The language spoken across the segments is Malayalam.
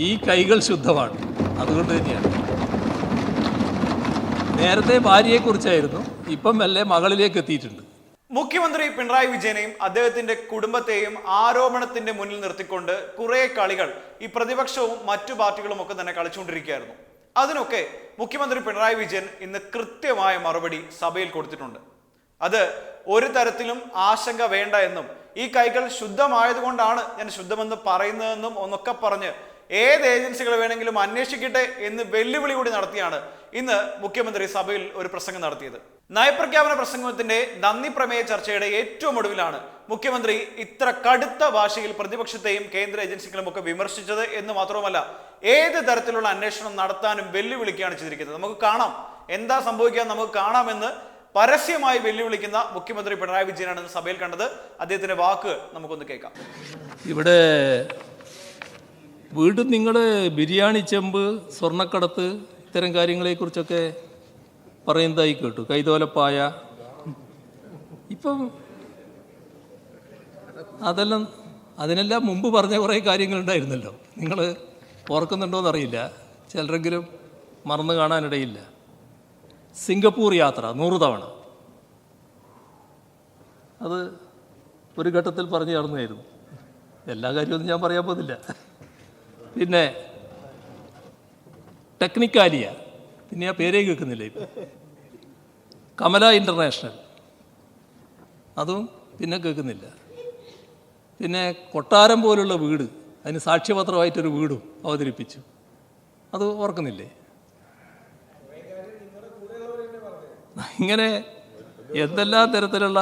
ഈ കൈകൾ ശുദ്ധമാണ്. അതുകൊണ്ട് തന്നെയാണ്. നേരത്തെ ഭാര്യയെക്കുറിച്ചായിരുന്നു ഇപ്പം മെല്ലെ മകളിലേക്ക് എത്തിയിട്ടുണ്ട്. മുഖ്യമന്ത്രി പിണറായി വിജയനെയും അദ്ദേഹത്തിന്റെ കുടുംബത്തെയും ആരോപണത്തിന്റെ മുന്നിൽ നിർത്തിക്കൊണ്ട് കുറെ കളികൾ ഈ പ്രതിപക്ഷവും മറ്റു പാർട്ടികളും ഒക്കെ തന്നെ കളിച്ചുകൊണ്ടിരിക്കുകയായിരുന്നു. അതിനൊക്കെ മുഖ്യമന്ത്രി പിണറായി വിജയൻ ഇന്ന് കൃത്യമായ മറുപടി സഭയിൽ കൊടുത്തിട്ടുണ്ട്. അത് ഒരു തരത്തിലും ആശങ്ക വേണ്ട എന്നും ഈ കൈകൾ ശുദ്ധമായതുകൊണ്ടാണ് ഞാൻ ശുദ്ധമെന്ന് പറയുന്നതെന്നും ഒന്നൊക്കെ പറഞ്ഞ് ഏത് ഏജൻസികൾ വേണമെങ്കിലും അന്വേഷിക്കട്ടെ എന്ന് വെല്ലുവിളി കൂടി നടത്തിയാണ് ഇന്ന് മുഖ്യമന്ത്രി സഭയിൽ ഒരു പ്രസംഗം നടത്തിയത്. നയപ്രഖ്യാപന പ്രസംഗത്തിന്റെ നന്ദി പ്രമേയ ചർച്ചയുടെ ഏറ്റവും ഒടുവിലാണ് മുഖ്യമന്ത്രി ഇത്ര കടുത്ത ഭാഷയിൽ പ്രതിപക്ഷത്തെയും കേന്ദ്ര ഏജൻസികളും ഒക്കെ വിമർശിച്ചത് എന്ന് മാത്രവുമല്ല ഏത് തരത്തിലുള്ള അന്വേഷണം നടത്താനും വെല്ലുവിളിക്കുകയാണ് ചെയ്തിരിക്കുന്നത്. നമുക്ക് കാണാം. എന്താ സംഭവിക്കുക നമുക്ക് കാണാമെന്ന് പരസ്യമായി വെല്ലുവിളിക്കുന്ന മുഖ്യമന്ത്രി പിണറായി വിജയനാണ് സഭയിൽ കണ്ടത്. അദ്ദേഹത്തിന്റെ വാക്ക് നമുക്കൊന്ന് കേൾക്കാം. ഇവിടെ വീണ്ടും നിങ്ങൾ ബിരിയാണി ചെമ്പ് സ്വർണക്കടത്ത് ഇത്തരം കാര്യങ്ങളെക്കുറിച്ചൊക്കെ പറയുന്നതായി കേട്ടു. കൈതോലപ്പായ. ഇപ്പം അതെല്ലാം അതിനെല്ലാം മുമ്പ് പറഞ്ഞ കുറേ കാര്യങ്ങളുണ്ടായിരുന്നല്ലോ. നിങ്ങൾ ഓർക്കുന്നുണ്ടോ എന്നറിയില്ല. ചിലരെങ്കിലും മറന്നു കാണാനിടയില്ല. സിംഗപ്പൂർ യാത്ര നൂറ് തവണ. അത് ഒരു ഘട്ടത്തിൽ പറഞ്ഞു ചേർന്നായിരുന്നു എല്ലാ കാര്യമൊന്നും ഞാൻ പറയാൻ പോകുന്നില്ല. പിന്നെ ടെക്നിക്കാലിയ. പിന്നെ ആ പേരേ കേൾക്കുന്നില്ല ഇപ്പം. കമല ഇന്റർനാഷണൽ അതും പിന്നെ കേൾക്കുന്നില്ല. പിന്നെ കൊട്ടാരം പോലുള്ള വീട് അതിന് സാക്ഷ്യപത്രമായിട്ടൊരു വീടും അവതരിപ്പിച്ചു. അത് ഓർക്കുന്നില്ലേ? ഇങ്ങനെ എന്തെല്ലാം തരത്തിലുള്ള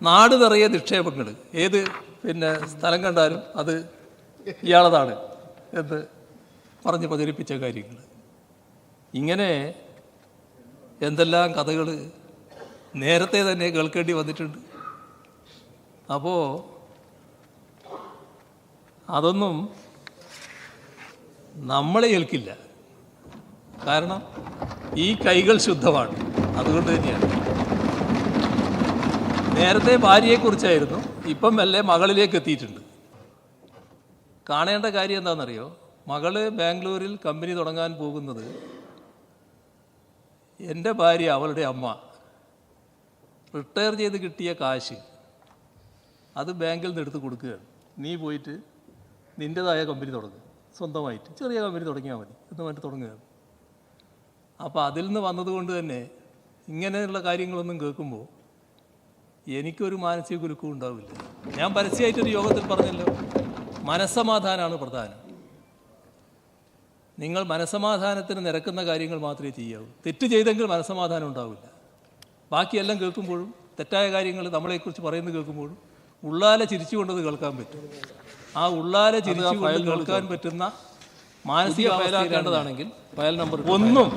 നാട് നിറയെ നിക്ഷേപങ്ങൾ ഏത് പിന്നെ സ്ഥലം കണ്ടാലും അത് ഇയാളതാണ് എന്ന് പറഞ്ഞ് പ്രചരിപ്പിച്ച കാര്യങ്ങൾ. ഇങ്ങനെ എന്തെല്ലാം കഥകൾ നേരത്തെ തന്നെ കേൾക്കേണ്ടി വന്നിട്ടുണ്ട്. അപ്പോൾ അതൊന്നും നമ്മളെ ഏൽക്കില്ല. കാരണം ഈ കൈകൾ ശുദ്ധമാണ്. അതുകൊണ്ട് തന്നെയാണ്. നേരത്തെ ഭാര്യയെക്കുറിച്ചായിരുന്നു. ഇപ്പം മെല്ലെ മകളിലേക്ക് എത്തിയിട്ടുണ്ട്. കാണേണ്ട കാര്യം എന്താണെന്നറിയോ? മകൾ ബാംഗ്ലൂരിൽ കമ്പനി തുടങ്ങാൻ പോകുന്നത് എന്റെ ഭാര്യ അവളുടെ അമ്മ. റിട്ടയർ ചെയ്ത് കിട്ടിയ കാശ് അത് ബാങ്കിൽ നിന്ന് എടുത്ത് കൊടുക്കുകയാണ്. നീ പോയിട്ട് നിന്റെതായ കമ്പനി തുടങ്ങുക സ്വന്തമായിട്ട് ചെറിയ കമ്പനി തുടങ്ങിയാൽ മതി എന്ന് പറഞ്ഞിട്ട് തുടങ്ങുകയാണ്. അപ്പോൾ അതിൽ നിന്ന് വന്നതുകൊണ്ട് തന്നെ ഇങ്ങനെയുള്ള കാര്യങ്ങളൊന്നും കേൾക്കുമ്പോൾ എനിക്കൊരു മാനസിക കുലുക്കവും ഉണ്ടാവില്ല. ഞാൻ പരസ്യമായിട്ടൊരു യോഗത്തിൽ പറഞ്ഞല്ലോ. മനസ്സമാധാനമാണ് പ്രധാനം. നിങ്ങൾ മനസ്സമാധാനത്തിന് നിരക്കുന്ന കാര്യങ്ങൾ മാത്രമേ ചെയ്യാവൂ. തെറ്റ് ചെയ്തെങ്കിൽ മനസ്സമാധാനം ഉണ്ടാവില്ല. ബാക്കിയെല്ലാം കേൾക്കുമ്പോഴും തെറ്റായ കാര്യങ്ങൾ നമ്മളെക്കുറിച്ച് പറയുന്നത് കേൾക്കുമ്പോഴും ഉള്ളാലെ ചിരിച്ചുകൊണ്ടത് കേൾക്കാൻ പറ്റും. ആ ഉള്ളാലെ ചിരിച്ചുകൊണ്ട് കേൾക്കാൻ പറ്റുന്ന മാനസിക ഫയലാക്കേണ്ടതാണെങ്കിൽ ഫയൽ നമ്പർ ഒന്നും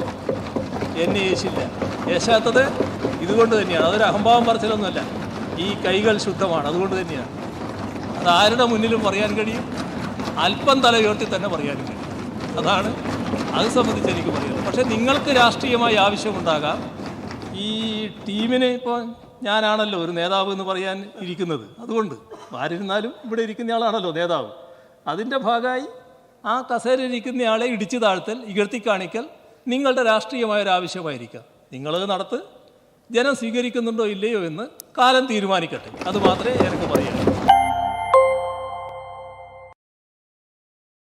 എന്നെ യേശില്ല യേശാത്തത് ഇതുകൊണ്ട് തന്നെയാണ്. അതൊരു അഹംഭാവം പറച്ചിലൊന്നുമല്ല. ഈ കൈകൾ ശുദ്ധമാണ്. അതുകൊണ്ട് തന്നെയാണ്. അത് ആരുടെ മുന്നിലും പറയാൻ കഴിയും? അല്പം തല ഉയർത്തി തന്നെ പറയാനും കഴിയും. അതാണ് അത് സംബന്ധിച്ച് എനിക്ക് പറയുന്നത് പക്ഷേ നിങ്ങൾക്ക് രാഷ്ട്രീയമായി ആവശ്യമുണ്ടാകാം. ഈ ടീമിന് ഇപ്പോൾ ഞാനാണല്ലോ ഒരു നേതാവ് എന്ന് പറയാൻ ഇരിക്കുന്നത്. അതുകൊണ്ട് ആരിരുന്നാലും ഇവിടെ ഇരിക്കുന്നയാളാണല്ലോ നേതാവ്. അതിന്റെ ഭാഗമായി ആ കസേര ഇരിക്കുന്നയാളെ ഇടിച്ചു താഴ്ത്തൽ ഇകഴ്ത്തി കാണിക്കൽ നിങ്ങളുടെ രാഷ്ട്രീയമായ ഒരു ആവശ്യമായിരിക്കാം. നിങ്ങളത് നടത്ത് ജനം സ്വീകരിക്കുന്നുണ്ടോ ഇല്ലയോ എന്ന് കാലം തീരുമാനിക്കട്ടെ. അത് മാത്രമേ എനിക്ക് പറയാനുള്ളൂ.